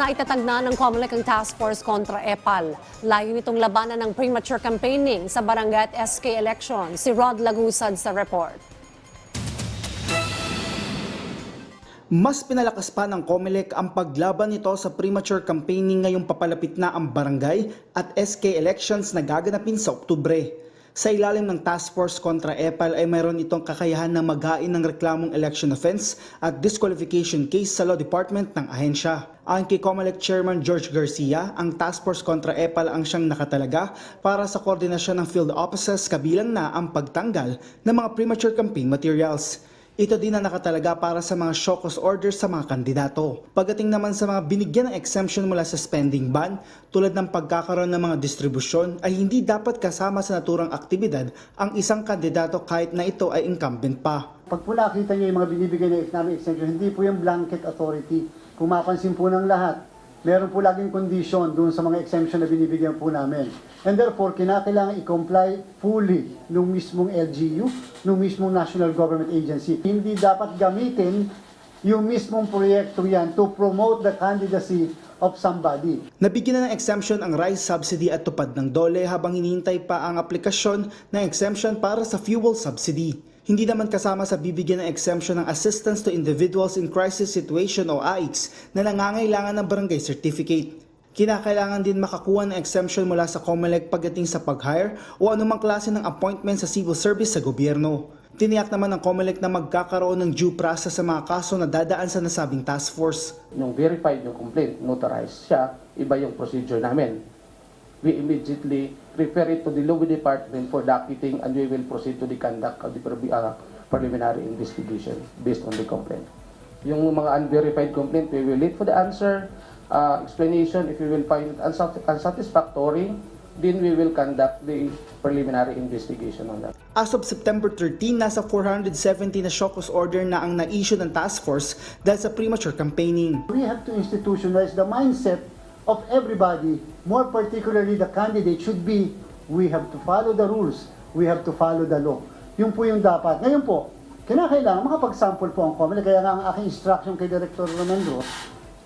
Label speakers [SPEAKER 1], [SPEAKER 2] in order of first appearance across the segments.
[SPEAKER 1] na itatag na ng COMELEC ang task force kontra EPAL. Layo nitong labanan ng premature campaigning sa barangay at SK election. Si Rod Lagusad sa report.
[SPEAKER 2] Mas pinalakas pa ng COMELEC ang paglaban nito sa premature campaigning ngayong papalapit na ang barangay at SK elections na gaganapin sa Oktubre. Sa ilalim ng Task Force kontra EPAL ay mayroon itong kakayahan na maghain ng reklamong election offense at disqualification case sa Law Department ng ahensya. Ayon kay COMELEC Chairman George Garcia, ang Task Force kontra EPAL ang siyang nakatalaga para sa koordinasyon ng field offices kabilang na ang pagtanggal ng mga premature campaign materials. Ito din ang nakatalaga para sa mga show cause orders sa mga kandidato. Pagdating naman sa mga binigyan ng exemption mula sa spending ban, tulad ng pagkakaroon ng mga distribusyon, ay hindi dapat kasama sa naturang aktibidad ang isang kandidato kahit na ito ay incumbent pa.
[SPEAKER 3] Pag po nakita niyo yung mga binibigay na economic exemption, hindi po yung blanket authority. Kung po ng lahat, meron po laging condition doon sa mga exemption na binibigyan po namin. And therefore, kinakailangan i-comply fully nung mismong LGU, nung mismong National Government Agency. Hindi dapat gamitin yung mismong proyekto yan to promote the candidacy of somebody.
[SPEAKER 2] Nabigyan na ng exemption ang rice subsidy at tupad ng dole habang hinihintay pa ang aplikasyon ng exemption para sa fuel subsidy. Hindi naman kasama sa bibigyan ng exemption ng Assistance to Individuals in Crisis Situation o AICS na nangangailangan ng barangay certificate. Kinakailangan din makakuha ng exemption mula sa COMELEC pagdating sa pag-hire o anumang klase ng appointment sa civil service sa gobyerno. Tiniyak naman ng COMELEC na magkakaroon ng due process sa mga kaso na dadaan sa nasabing task force.
[SPEAKER 4] Nung verified yung complaint, notarized siya, iba yung procedure namin. We immediately refer it to the law department for docketing and we will proceed to the conduct of the uh, preliminary investigation based on the complaint. Yung mga unverified complaint, we will wait for the answer, uh, explanation. If we will find it unsat- unsatisfactory, then we will conduct the preliminary investigation on that.
[SPEAKER 2] As of September 13, nasa 470 na Shokos order na ang na-issue ng task force dahil sa premature campaigning.
[SPEAKER 3] We have to institutionalize the mindset of everybody, more particularly the candidate, should be we have to follow the rules, we have to follow the law. Yun po yung dapat. Ngayon po, kinakailangan makapag-sample po ang COMELEC. Kaya nga ang aking instruction kay Director Romendro,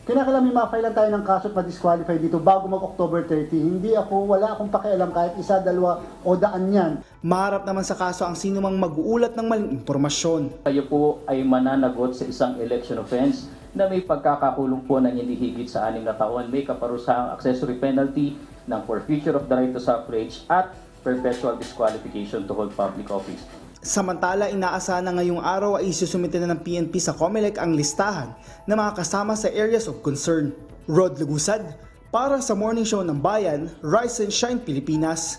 [SPEAKER 3] kinakailangan may ma-file tayo ng kaso at ma-disqualify dito bago mag-October 30. Hindi ako, wala akong pakialam kahit isa, dalawa o daan yan.
[SPEAKER 2] Maharap naman sa kaso ang sino mang mag-uulat ng maling impormasyon.
[SPEAKER 5] kayo po ay mananagot sa isang election offense na may pagkakakulong po ng hindi higit sa anim na taon, may kaparusahang accessory penalty ng forfeiture of the right to suffrage at perpetual disqualification to hold public office.
[SPEAKER 2] Samantala, inaasahan na ngayong araw ay isusumite na ng PNP sa COMELEC ang listahan ng mga kasama sa areas of concern. Rod Lugusad, para sa Morning Show ng Bayan, Rise and Shine Pilipinas.